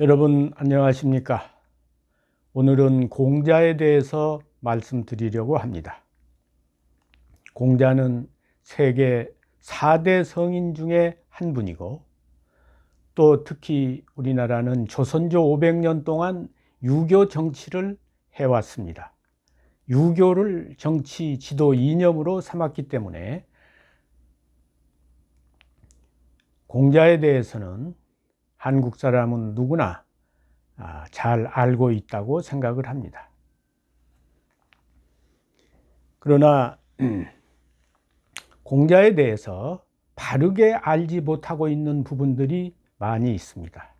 여러분 안녕하십니까? 오늘은 공자에 대해서 말씀드리려고 합니다. 공자는 세계 4대 성인 중에 한 분이고 또 특히 우리나라는 조선조 500년 동안 유교 정치를 해왔습니다. 유교를 정치 지도 이념으로 삼았기 때문에 공자에 대해서는 한국 사람은 누구나 아, 잘 알고 있다고 생각을 합니다. 그러나 공자에 대해서 바르게 알지 못하고 있는 부분들이 많이 있습니다.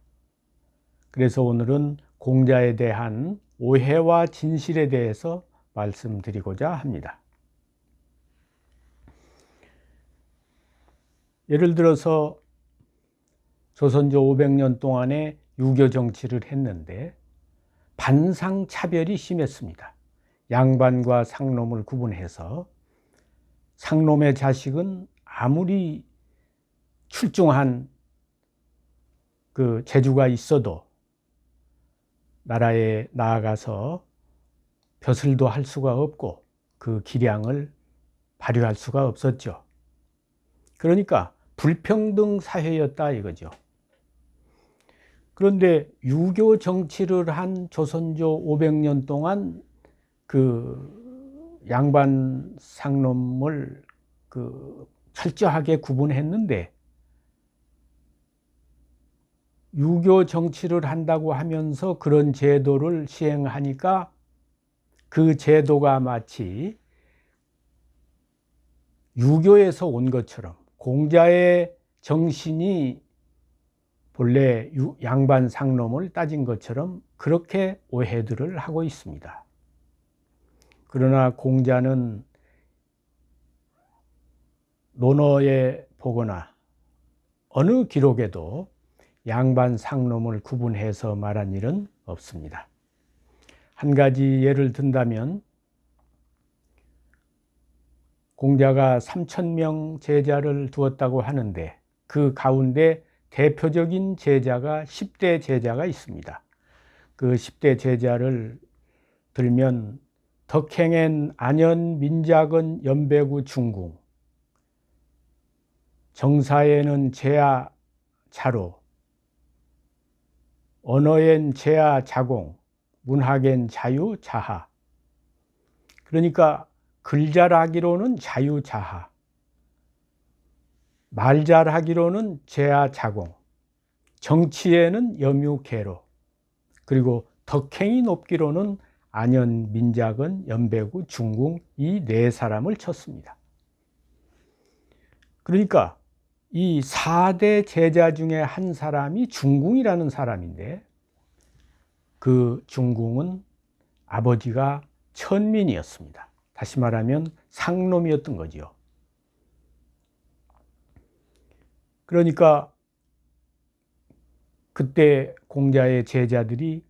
그래서 오늘은 공자에 대한 오해와 진실에 대해서 말씀드리고자 합니다. 예를 들어서 조선조 500년 동안에 유교 정치를 했는데 반상 차별이 심했습니다. 양반과 상놈을 구분해서 상놈의 자식은 아무리 출중한 그 재주가 있어도 나라에 나아가서 벼슬도 할 수가 없고 그 기량을 발휘할 수가 없었죠. 그러니까 불평등 사회였다 이거죠. 그런데 유교 정치를 한 조선조 500년 동안 그 양반 상놈을 그 철저하게 구분했는데 유교 정치를 한다고 하면서 그런 제도를 시행하니까 그 제도가 마치 유교에서 온 것처럼 공자의 정신이 본래 양반 상놈을 따진 것처럼 그렇게 오해들을 하고 있습니다. 그러나 공자는 논어에 보거나 어느 기록에도 양반 상놈을 구분해서 말한 일은 없습니다. 한 가지 예를 든다면 공자가 3천 명 제자를 두었다고 하는데 그 가운데 대표적인 제자가 10대 제자가 있습니다. 그 10대 제자를 들면 덕행엔 안연 민작은 연배구 중궁 정사에는 제야 자로 언어엔 제야 자공 문학엔 자유 자하 그러니까 글 잘하기로는 자유 자하 말 잘하기로는 제야 자공, 정치에는 염유 개로, 그리고 덕행이 높기로는 안연 민작은 연배구 중궁 이 네 사람을 쳤습니다. 그러니까 이 4대 제자 중에 한 사람이 중궁이라는 사람인데 그 중궁은 아버지가 천민이었습니다. 다시 말하면 상놈이었던 거죠. 그러니까 그때 공자의 제자들이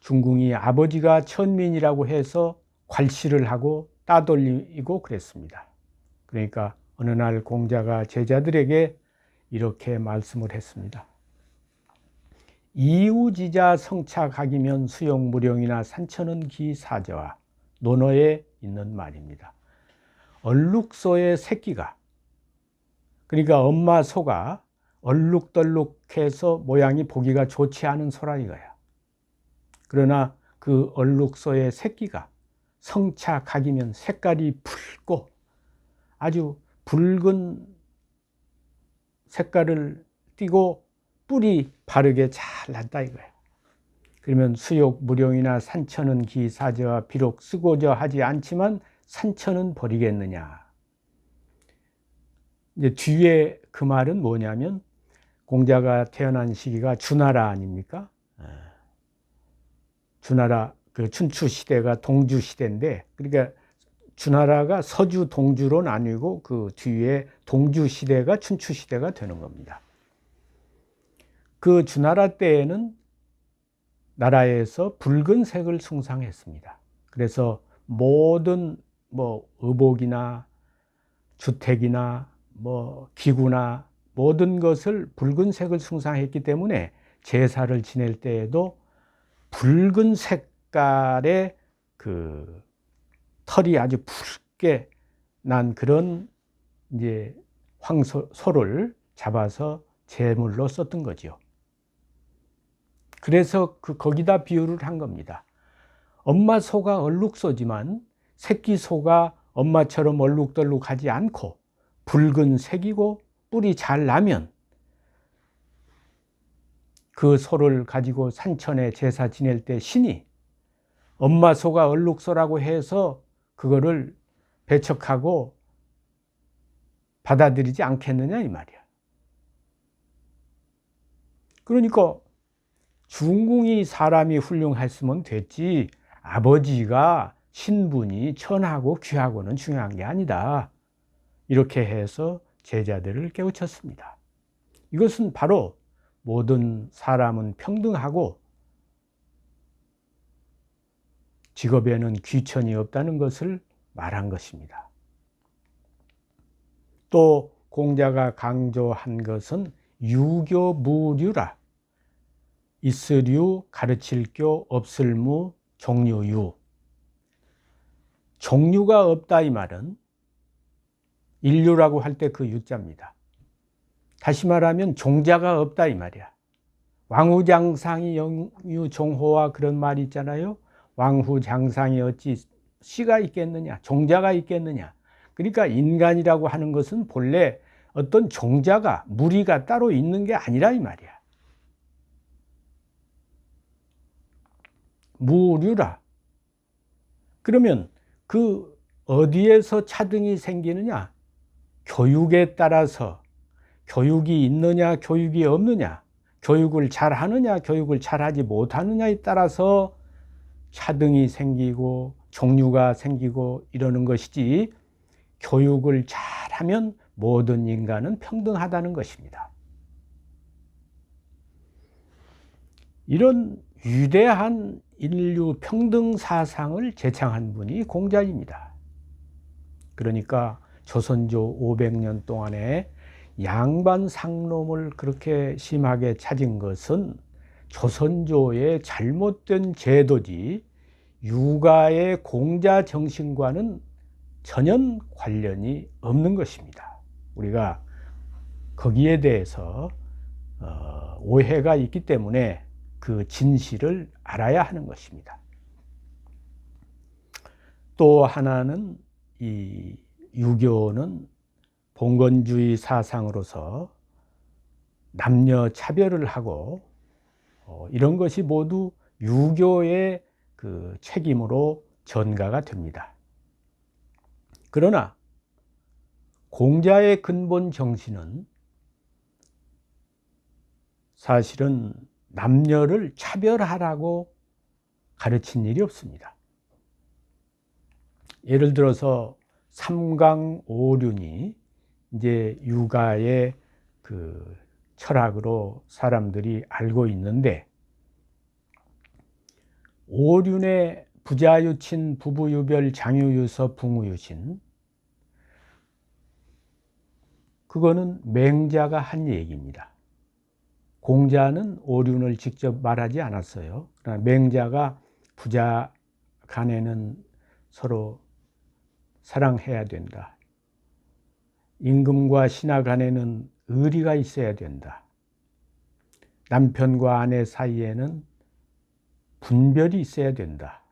중궁이 아버지가 천민이라고 해서 괄시를 하고 따돌리고 그랬습니다. 그러니까 어느 날 공자가 제자들에게 이렇게 말씀을 했습니다. 이우지자 성착학이면 수용무령이나 산천은 기사제와 논어에 있는 말입니다. 얼룩소의 새끼가 그러니까 엄마 소가 얼룩덜룩해서 모양이 보기가 좋지 않은 소라 이거야. 그러나 그 얼룩소의 새끼가 성차각이면 색깔이 붉고 아주 붉은 색깔을 띠고 뿔이 바르게 잘 났다 이거야. 그러면 수욕 무령이나 산천은 기사제와 비록 쓰고자 하지 않지만 산천은 버리겠느냐. 이제 뒤에 그 말은 뭐냐면 공자가 태어난 시기가 주나라 아닙니까? 예. 주나라 그 춘추 시대가 동주 시대인데 그러니까 주나라가 서주 동주로 나뉘고 그 뒤에 동주 시대가 춘추 시대가 되는 겁니다. 그 주나라 때에는 나라에서 붉은 색을 숭상했습니다. 그래서 모든 뭐 의복이나 주택이나 뭐 기구나 모든 것을 붉은색을 숭상했기 때문에 제사를 지낼 때에도 붉은 색깔의 그 털이 아주 붉게 난 그런 이제 황소를 잡아서 제물로 썼던 거지요. 그래서 그 거기다 비유를 한 겁니다. 엄마 소가 얼룩소지만 새끼 소가 엄마처럼 얼룩덜룩하지 않고 붉은 색이고 뿔이 잘 나면 그 소를 가지고 산천에 제사 지낼 때 신이 엄마 소가 얼룩소라고 해서 그거를 배척하고 받아들이지 않겠느냐 이 말이야. 그러니까 중궁이 사람이 훌륭했으면 됐지 아버지가 신분이 천하고 귀하고는 중요한 게 아니다. 이렇게 해서 제자들을 깨우쳤습니다. 이것은 바로 모든 사람은 평등하고 직업에는 귀천이 없다는 것을 말한 것입니다. 또 공자가 강조한 것은 유교 무류라. 있으류, 가르칠교, 없을무, 종류유. 종류가 없다 이 말은 인류라고 할 때 그 유자입니다. 다시 말하면 종자가 없다 이 말이야. 왕후장상이 영유종호와 그런 말이 있잖아요. 왕후장상이 어찌 씨가 있겠느냐, 종자가 있겠느냐. 그러니까 인간이라고 하는 것은 본래 어떤 종자가 무리가 따로 있는 게 아니라 이 말이야. 무류라. 그러면 그 어디에서 차등이 생기느냐? 교육에 따라서 교육이 있느냐, 교육이 없느냐, 교육을 잘 하느냐, 교육을 잘 하지 못하느냐에 따라서 차등이 생기고 종류가 생기고 이러는 것이지 교육을 잘 하면 모든 인간은 평등하다는 것입니다. 이런 위대한 인류 평등 사상을 제창한 분이 공자입니다. 그러니까 조선조 500년 동안에 양반 상놈을 그렇게 심하게 찾은 것은 조선조의 잘못된 제도지 육아의 공자 정신과는 전혀 관련이 없는 것입니다. 우리가 거기에 대해서 어, 오해가 있기 때문에 그 진실을 알아야 하는 것입니다. 또 하나는 이 유교는 봉건주의 사상으로서 남녀 차별을 하고 어, 이런 것이 모두 유교의 그 책임으로 전가가 됩니다. 그러나 공자의 근본 정신은 사실은 남녀를 차별하라고 가르친 일이 없습니다. 예를 들어서 삼강오륜이 이제 육아의 그 철학으로 사람들이 알고 있는데 오륜의 부자유친, 부부유별, 장유유서, 붕우유신 그거는 맹자가 한 얘기입니다. 공자는 오륜을 직접 말하지 않았어요. 그러나 맹자가 부자 간에는 서로 사랑해야 된다. 임금과 신하 간에는 의리가 있어야 된다. 남편과 아내 사이에는 분별이 있어야 된다.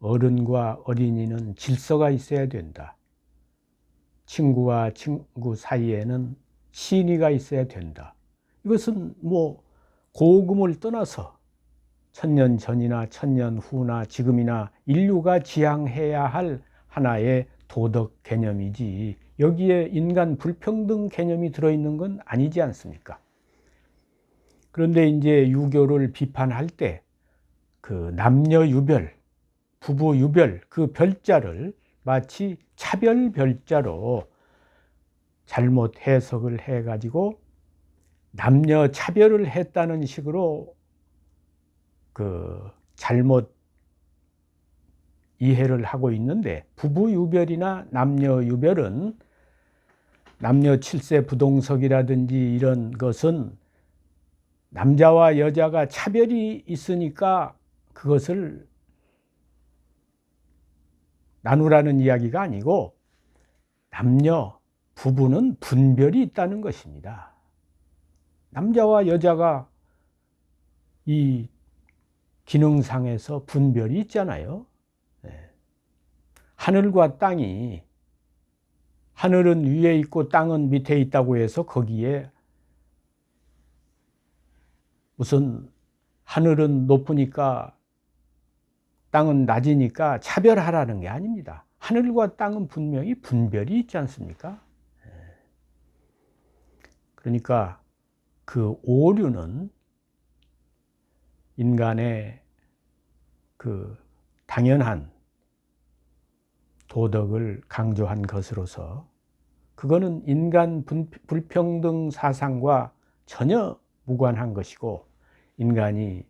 어른과 어린이는 질서가 있어야 된다. 친구와 친구 사이에는 신의가 있어야 된다. 이것은 뭐 고금을 떠나서 천년 전이나 천년 후나 지금이나 인류가 지향해야 할 하나의 도덕 개념이지 여기에 인간 불평등 개념이 들어있는 건 아니지 않습니까? 그런데 이제 유교를 비판할 때 그 남녀 유별, 부부 유별 그 별자를 마치 차별 별자로 잘못 해석을 해가지고 남녀 차별을 했다는 식으로 그 잘못 이해를 하고 있는데 부부 유별이나 남녀 유별은 남녀 칠세 부동석이라든지 이런 것은 남자와 여자가 차별이 있으니까 그것을 나누라는 이야기가 아니고 남녀, 부부는 분별이 있다는 것입니다. 남자와 여자가 이 기능상에서 분별이 있잖아요. 네. 하늘과 땅이 하늘은 위에 있고 땅은 밑에 있다고 해서 거기에 무슨 하늘은 높으니까 땅은 낮으니까 차별하라는 게 아닙니다. 하늘과 땅은 분명히 분별이 있지 않습니까? 예. 그러니까 그 오류는 인간의 그 당연한 도덕을 강조한 것으로서 그거는 인간 불평등 사상과 전혀 무관한 것이고 인간이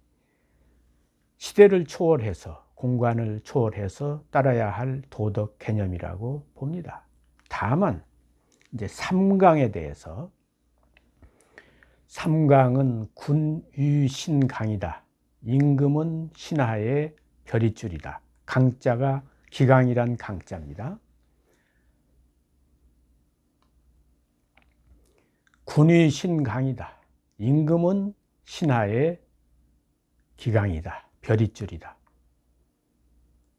시대를 초월해서 공간을 초월해서 따라야 할 도덕 개념이라고 봅니다. 다만 이제 삼강에 대해서 삼강은 군유신강이다. 임금은 신하의 별이줄이다. 강자가 기강이란 강자입니다. 군위 신강이다. 임금은 신하의 기강이다. 별이줄이다.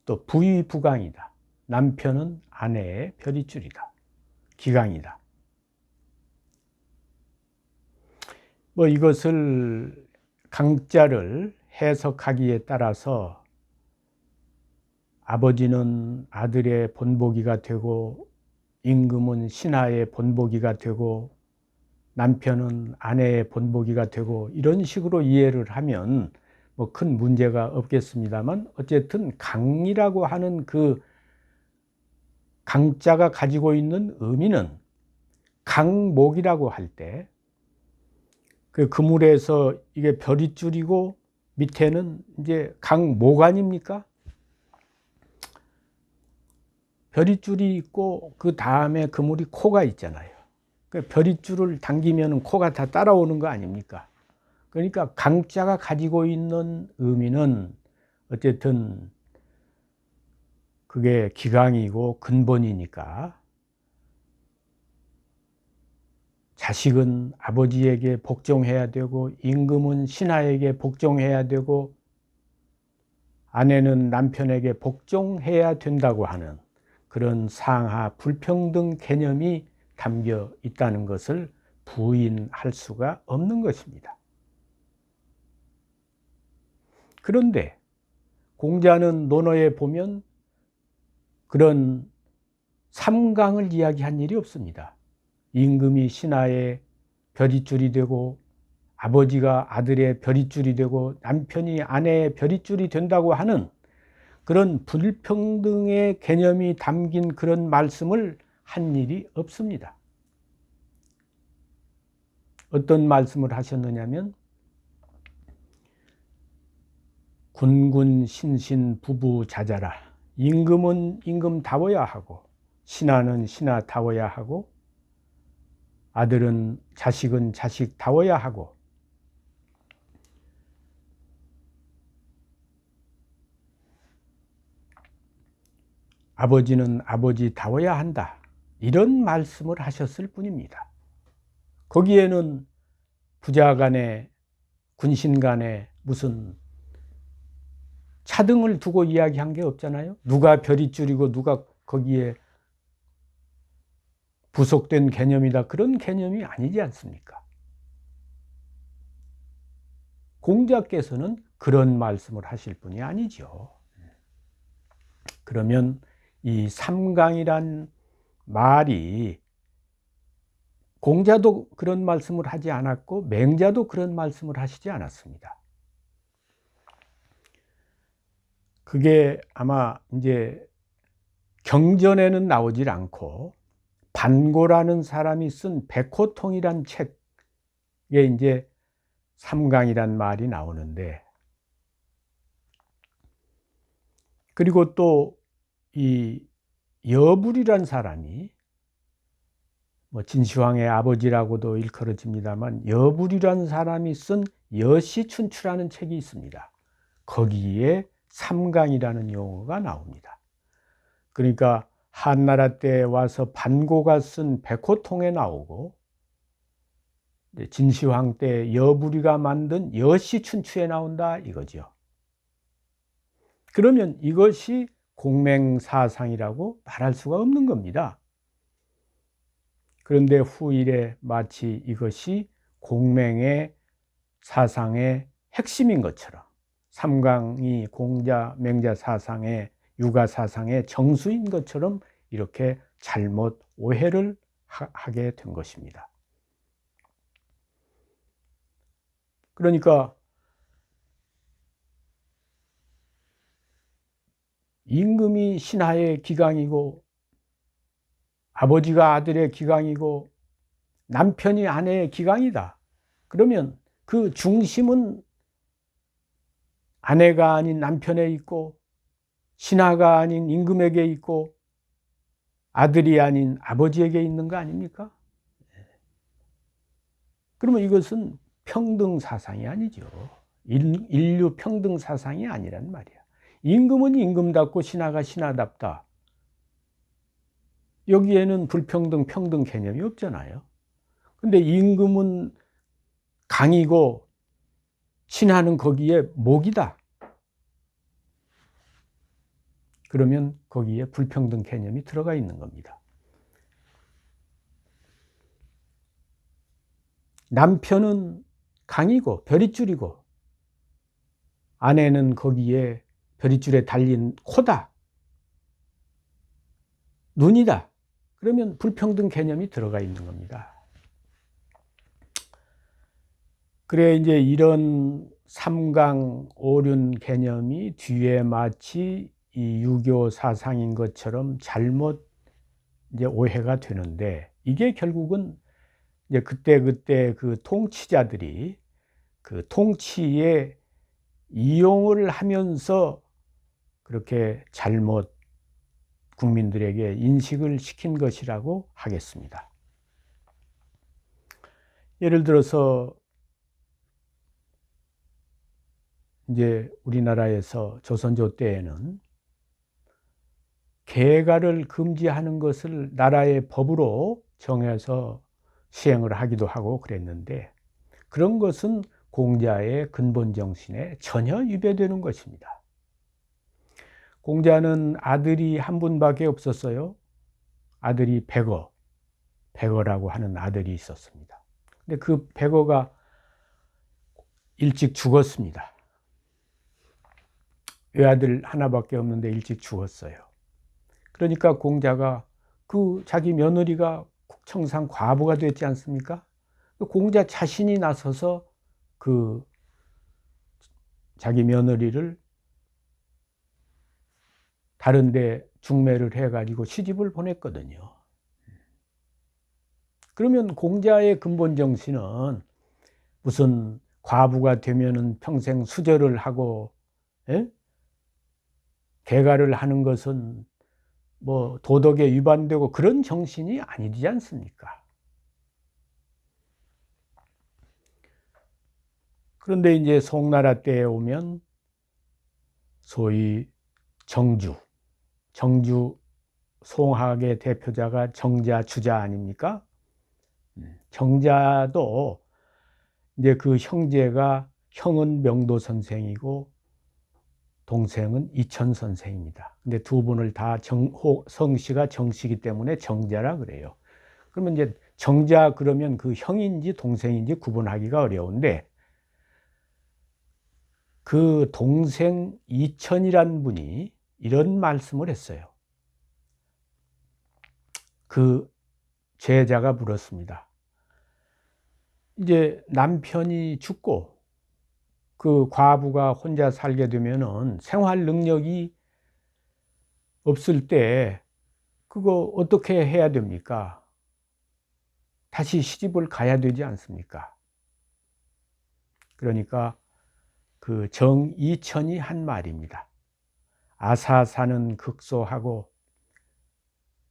또 부위 부강이다. 남편은 아내의 별이줄이다. 기강이다. 뭐 이것을 강자를 해석하기에 따라서 아버지는 아들의 본보기가 되고 임금은 신하의 본보기가 되고 남편은 아내의 본보기가 되고 이런 식으로 이해를 하면 뭐 큰 문제가 없겠습니다만 어쨌든 강이라고 하는 그 강자가 가지고 있는 의미는 강목이라고 할 때 그 그물에서 이게 별이 줄이고 밑에는 이제 강목 아닙니까? 별이줄이 있고 그 다음에 그물이 코가 있잖아요. 그 별이줄을 당기면 코가 다 따라오는 거 아닙니까? 그러니까 강자가 가지고 있는 의미는 어쨌든 그게 기강이고 근본이니까 자식은 아버지에게 복종해야 되고 임금은 신하에게 복종해야 되고 아내는 남편에게 복종해야 된다고 하는 그런 상하 불평등 개념이 담겨 있다는 것을 부인할 수가 없는 것입니다. 그런데 공자는 논어에 보면 그런 삼강을 이야기한 일이 없습니다. 임금이 신하의 별이줄이 되고 아버지가 아들의 별이줄이 되고 남편이 아내의 별이줄이 된다고 하는 그런 불평등의 개념이 담긴 그런 말씀을 한 일이 없습니다. 어떤 말씀을 하셨느냐면 군군 신신 부부 자자라 임금은 임금다워야 하고 신하는 신하다워야 하고 아들은 자식은 자식다워야 하고 아버지는 아버지다워야 한다. 이런 말씀을 하셨을 뿐입니다. 거기에는 부자 간에 군신 간에 무슨 차등을 두고 이야기한 게 없잖아요. 누가 별이 줄이고 누가 거기에 부속된 개념이다. 그런 개념이 아니지 않습니까? 공자께서는 그런 말씀을 하실 분이 아니죠. 그러면 이 삼강이란 말이 공자도 그런 말씀을 하지 않았고 맹자도 그런 말씀을 하시지 않았습니다. 그게 아마 이제 경전에는 나오질 않고 반고라는 사람이 쓴 백호통이란 책에 이제 삼강이란 말이 나오는데 그리고 또 이 여불이란 사람이 뭐 진시황의 아버지라고도 일컬어집니다만 여불이란 사람이 쓴 여시춘추라는 책이 있습니다. 거기에 삼강이라는 용어가 나옵니다. 그러니까 한나라 때 와서 반고가 쓴 백호통에 나오고 진시황 때 여부리가 만든 여시춘추에 나온다 이거죠. 그러면 이것이 공맹 사상이라고 말할 수가 없는 겁니다. 그런데 후일에 마치 이것이 공맹의 사상의 핵심인 것처럼 삼강이 공자, 맹자 사상의 육아 사상의 정수인 것처럼 이렇게 잘못 오해를 하게 된 것입니다. 그러니까 임금이 신하의 기강이고 아버지가 아들의 기강이고 남편이 아내의 기강이다. 그러면 그 중심은 아내가 아닌 남편에 있고 신하가 아닌 임금에게 있고 아들이 아닌 아버지에게 있는 거 아닙니까? 그러면 이것은 평등 사상이 아니죠. 인류 평등 사상이 아니란 말이야. 임금은 임금답고 신하가 신하답다. 여기에는 불평등, 평등 개념이 없잖아요. 근데 임금은 강이고 신하는 거기에 목이다. 그러면 거기에 불평등 개념이 들어가 있는 겁니다. 남편은 강이고 별이줄이고 아내는 거기에 별이줄에 달린 코다. 눈이다. 그러면 불평등 개념이 들어가 있는 겁니다. 그래 이제 이런 삼강 오륜 개념이 뒤에 마치 이 유교 사상인 것처럼 잘못 이제 오해가 되는데 이게 결국은 이제 그때 그때 그 통치자들이 그 통치에 이용을 하면서 그렇게 잘못 국민들에게 인식을 시킨 것이라고 하겠습니다. 예를 들어서 이제 우리나라에서 조선조 때에는 개가를 금지하는 것을 나라의 법으로 정해서 시행을 하기도 하고 그랬는데 그런 것은 공자의 근본 정신에 전혀 위배되는 것입니다. 공자는 아들이 한 분밖에 없었어요. 아들이 백어, 백어라고 하는 아들이 있었습니다. 근데 그 백어가 일찍 죽었습니다. 외아들 하나밖에 없는데 일찍 죽었어요. 그러니까 공자가 그 자기 며느리가 국청상 과부가 됐지 않습니까? 그 공자 자신이 나서서 그 자기 며느리를 다른데 중매를 해가지고 시집을 보냈거든요. 그러면 공자의 근본 정신은 무슨 과부가 되면은 평생 수절을 하고 예? 개가를 하는 것은 뭐 도덕에 위반되고 그런 정신이 아니지 않습니까? 그런데 이제 송나라 때에 오면 소위 정주, 정주 송학의 대표자가 정자 주자 아닙니까? 음, 정자도 이제 그 형제가 형은 명도 선생이고 동생은 이천 선생입니다. 근데 두 분을 다 정호, 성씨가 정씨기 때문에 정자라 그래요. 그러면 이제 정자 그러면 그 형인지 동생인지 구분하기가 어려운데 그 동생 이천이란 분이 이런 말씀을 했어요. 그 제자가 물었습니다. 이제 남편이 죽고 그 과부가 혼자 살게 되면은 생활 능력이 없을 때 그거 어떻게 해야 됩니까? 다시 시집을 가야 되지 않습니까? 그러니까 그 정이천이 한 말입니다. 아사사는 극소하고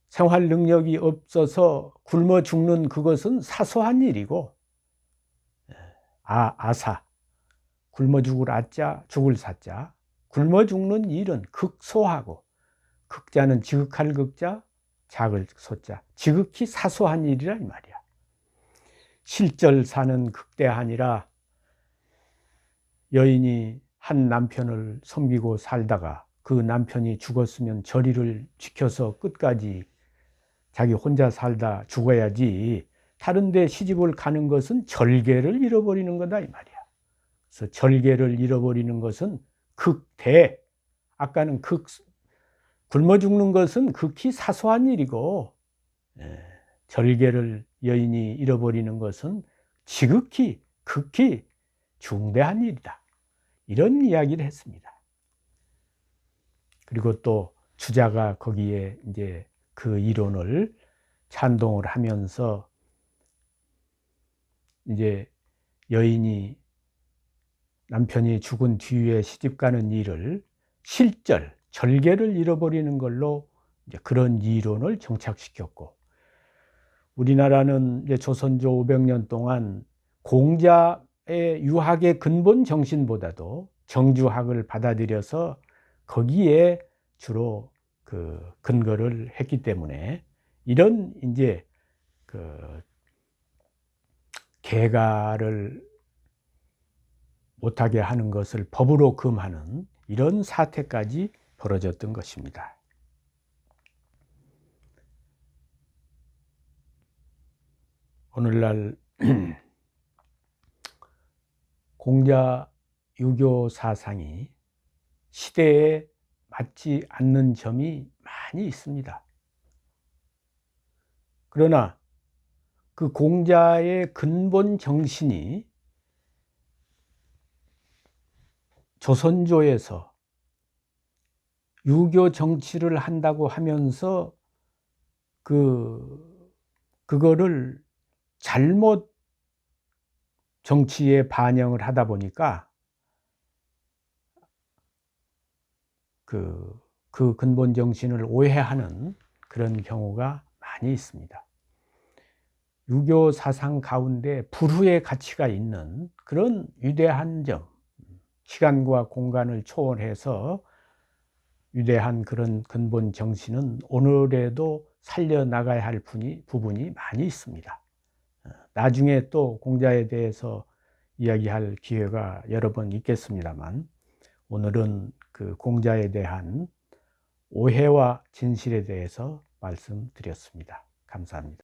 생활 능력이 없어서 굶어 죽는 그것은 사소한 일이고 아, 아사 굶어 죽을 아자 죽을 사자 굶어 죽는 일은 극소하고 극자는 지극할 극자 작을 소자. 지극히 사소한 일이라 이 말이야. 실절사는 극대하니라 여인이 한 남편을 섬기고 살다가 그 남편이 죽었으면 저리를 지켜서 끝까지 자기 혼자 살다 죽어야지 다른데 시집을 가는 것은 절개를 잃어버리는 거다 이 말이야. 그래서 절개를 잃어버리는 것은 극대. 아까는 극 굶어 죽는 것은 극히 사소한 일이고 예, 절개를 여인이 잃어버리는 것은 지극히 극히 중대한 일이다. 이런 이야기를 했습니다. 그리고 또 주자가 거기에 이제 그 이론을 찬동을 하면서 이제 여인이 남편이 죽은 뒤에 시집 가는 일을 실절, 절개를 잃어버리는 걸로 이제 그런 이론을 정착시켰고 우리나라는 이제 조선조 500년 동안 공자의 유학의 근본 정신보다도 정주학을 받아들여서 거기에 주로 그 근거를 했기 때문에 이런 이제 그 개가를 못하게 하는 것을 법으로 금하는 이런 사태까지 벌어졌던 것입니다. 오늘날 공자 유교 사상이 시대에 맞지 않는 점이 많이 있습니다. 그러나 그 공자의 근본 정신이 조선조에서 유교 정치를 한다고 하면서 그 그거를 잘못 정치에 반영을 하다 보니까 그, 그 근본 정신을 오해하는 그런 경우가 많이 있습니다. 유교 사상 가운데 불후의 가치가 있는 그런 위대한 점, 시간과 공간을 초월해서 위대한 그런 근본 정신은 오늘에도 살려나가야 할 분이, 부분이 많이 있습니다. 어, 나중에 또 공자에 대해서 이야기할 기회가 여러 번 있겠습니다만 오늘은 그 공자에 대한 오해와 진실에 대해서 말씀드렸습니다. 감사합니다.